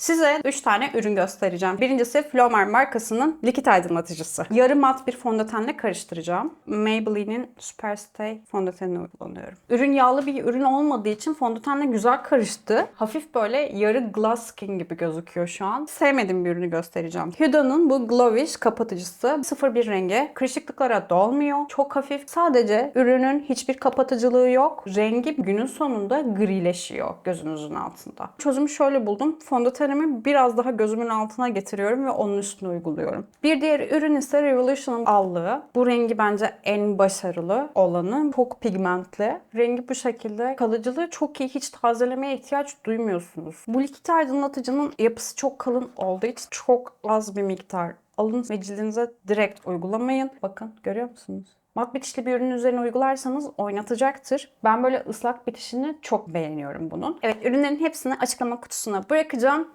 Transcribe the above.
Size 3 tane ürün göstereceğim. Birincisi Flomar markasının likit aydınlatıcısı. Yarı mat bir fondötenle karıştıracağım. Maybelline'in Superstay fondötenini kullanıyorum. Ürün yağlı bir ürün olmadığı için fondötenle güzel karıştı. Hafif böyle yarı glass skin gibi gözüküyor şu an. Sevmediğim bir ürünü göstereceğim. Huda'nın bu Glowish kapatıcısı 01 rengi. Kırışıklıklara dolmuyor. Çok hafif. Sadece ürünün hiçbir kapatıcılığı yok. Rengi günün sonunda grileşiyor gözünüzün altında. Çözümü şöyle buldum. Fondötenimi biraz daha gözümün altına getiriyorum ve onun üstüne uyguluyorum. Bir diğer ürün ise Revolution'ın allığı. Bu rengi bence en başarılı olanı. Çok pigmentli. Rengi bu şekilde. Kalıcılığı çok iyi. Hiç tazelemeye ihtiyaç duymuyorsunuz. Bu likit aydınlatıcının yapısı çok kalın olduğu için çok az bir miktar alın ve cildinize direkt uygulamayın. Bakın görüyor musunuz? Mat bitişli bir ürünün üzerine uygularsanız oynatacaktır. Ben böyle ıslak bitişini çok beğeniyorum bunun. Evet ürünlerin hepsini açıklama kutusuna bırakacağım.